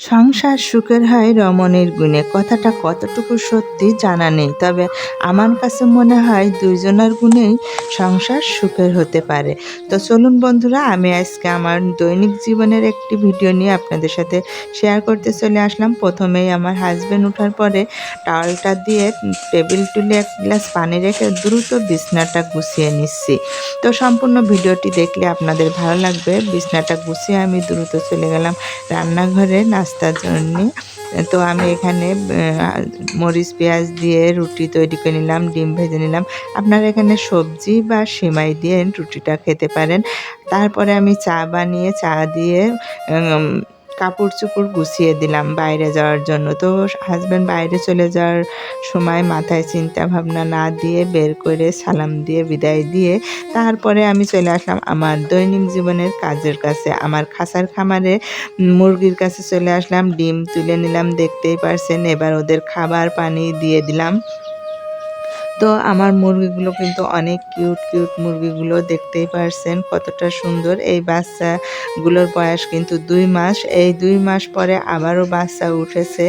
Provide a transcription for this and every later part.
সংসার সুখের হয় রমণের গুণে। কথাটা কতটুকু সত্যি জানা নেই, তবে আমার কাছে মনে হয় দুইজনের গুণেই সংসার সুখের হতে পারে। তো চলুন বন্ধুরা, আমি আজকে আমার দৈনিক জীবনের একটি ভিডিও নিয়ে আপনাদের সাথে শেয়ার করতে চলে আসলাম। প্রথমেই আমার হাজব্যান্ড ওঠার পরে টাওয়ালটা দিয়ে টেবিল টুলে এক গ্লাস পানি রেখে দ্রুত বিছনাটা গুছিয়ে নিচ্ছি। তো সম্পূর্ণ ভিডিওটি দেখলে আপনাদের ভালো লাগবে। বিছনাটা গুছিয়ে আমি দ্রুত চলে গেলাম রান্নাঘরে নাস্তার জন্যে। তো আমি এখানে মরিচ, পেঁয়াজ দিয়ে রুটি তৈরি করে নিলাম, ডিম ভেজে নিলাম। আপনারা এখানে সবজি বা সিমাই দিয়ে রুটিটা খেতে পারেন। তারপরে আমি চা বানিয়ে, চা দিয়ে কাপড় চোপড় গুছিয়ে দিলাম বাইরে যাওয়ার জন্য। তো হাজব্যান্ড বাইরে চলে যাওয়ার সময় মাথায় চিন্তা ভাবনা না দিয়ে বের করে সালাম দিয়ে বিদায় দিয়ে তারপরে আমি চলে আসলাম আমার দৈনিক জীবনের কাজের কাছে। আমার খাসার খামারে মুরগির কাছে চলে আসলাম, ডিম তুলে নিলাম, দেখতেই পারছেন। এবার ওদের খাবার পানি দিয়ে দিলাম। তো আমার মুরগিগুলো কিন্তু অনেক কিউট কিউট মুরগিগুলো দেখতেই পারছেন কতটা সুন্দর। এই বাচ্চাগুলোর বয়স কিন্তু দুই মাস। এই দুই মাস পরে আবারও বাচ্চা উঠেছে।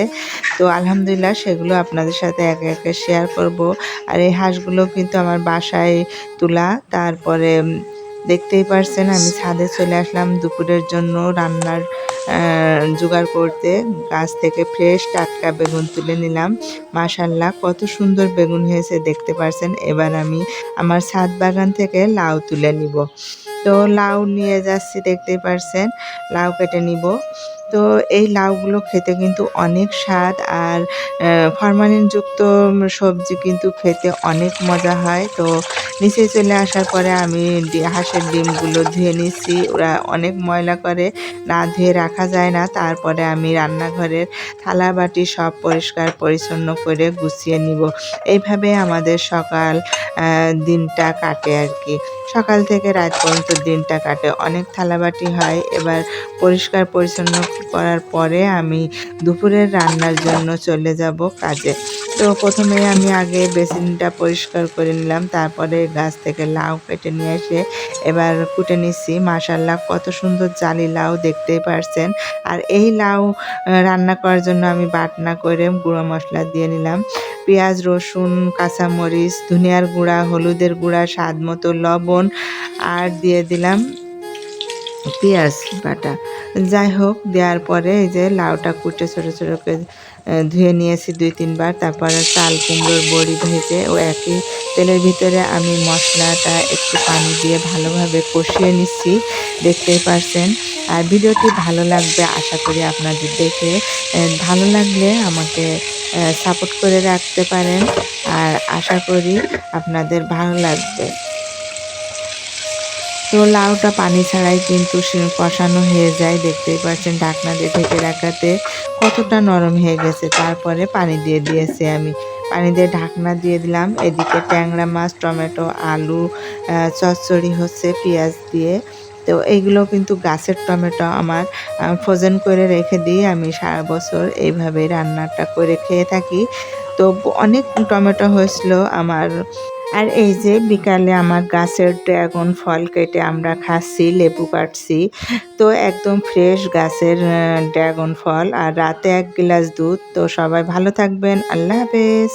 তো আলহামদুলিল্লাহ সেগুলো আপনাদের সাথে একে একে শেয়ার করব। আর এই হাঁসগুলো কিন্তু আমার বাসায় তোলা। তারপরে দেখতেই পারছেন, আমি ছাদে চলে আসলাম দুপুরের জন্য রান্নার জোগাড় করতে। গাছ থেকে ফ্রেশ টাটকা বেগুন তুলে নিলাম। মাশাল্লাহ কত সুন্দর বেগুন হয়েছে, দেখতে পারছেন? এবার আমি আমার ছাদ বাগান থেকে লাউ তুলে নিব। তো লাউ নিয়ে যাচ্ছি, দেখতেই পারছেন? লাউ কেটে নিব। তো এই লাউগুলো খেতে কিন্তু অনেক স্বাদ আর ফরমালিনযুক্ত সবজি কিন্তু খেতে অনেক মজা হয়। তো নিচে চলে আসার পরে আমি হাঁসের ডিমগুলো ধুয়ে নিচ্ছি। ওরা অনেক ময়লা করে, না ধুয়ে রাখা যায় না। তারপরে আমি রান্নাঘরের থালা বাটি সব পরিষ্কার পরিচ্ছন্ন করে গুছিয়ে নিব। এইভাবে আমাদের সকাল দিনটা কাটে আর কি। সকাল থেকে রাত পর্যন্ত দিনটা কাটে। অনেক থালাবাটি হয়। এবার পরিষ্কার পরিচ্ছন্ন করার পরে আমি দুপুরের রান্নার জন্য চলে যাব কাজে। তো প্রথমে আমি আগে বেসিনটা পরিষ্কার করে নিলাম, তারপরে গাছ থেকে লাউ কেটে নিয়ে এসে এবার কুটে নিচ্ছি। মাসাল্লাহ কত সুন্দর জালি লাউ দেখতেই পারছেন। আর এই লাউ রান্না করার জন্য আমি বাটনা করে গুঁড়ো মশলা দিয়ে নিলাম। পেঁয়াজ, রসুন, কাঁচামরিচ, ধনিয়ার গুঁড়া, হলুদের গুঁড়া, স্বাদ মতো লবণ, আর দিয়ে দিলাম পেঁয়াজ বাটা। যাই হোক, দেওয়ার পরে এই যে লাউটা কুটে ছোটো ছোটো করে ধুয়ে নিয়েছি দুই তিনবার। তারপরে চাল, কুমড়োর বড়ি ভেজে ও একই তেলের ভিতরে আমি মশলাটা একটু পানি দিয়ে ভালোভাবে কষিয়ে নিচ্ছি। দেখতেই পারছেন? আর ভিডিওটি ভালো লাগবে আশা করি আপনাদের দেখে। ভালো লাগলে আমাকে সাপোর্ট করে রাখতে পারেন। আর আশা করি আপনাদের ভালো লাগবে। তো লাউটা পানি ছাড়াই কিন্তু কষানো হয়ে যায়। দেখতেই পাচ্ছেন ঢাকনা দিয়ে ঢেকে রাখাতে কতটা নরম হয়ে গেছে। তারপরে পানি দিয়ে দিয়েছি আমি। পানি দিয়ে ঢাকনা দিয়ে দিলাম। এদিকে ট্যাংরা মাছ, টমেটো, আলু চচ্চড়ি হচ্ছে, পেঁয়াজ দিয়ে। তো এইগুলো কিন্তু গাছের টমেটো আমার ফ্রোজেন করে রেখে দিই। আমি সারা বছর এইভাবে রান্নাটা করে খেয়ে থাকি। তো অনেক টমেটো হয়েছিল আমার আর এই যে বিকালে আমার গাছের ড্রাগন ফল কেটে আমরা খাচ্ছি, লেবু কাটছি। তো একদম ফ্রেশ গাছের ড্রাগন ফল। আর রাতে এক গ্লাস দুধ। তো সবাই ভালো থাকবেন। আল্লাহ হাফেজ।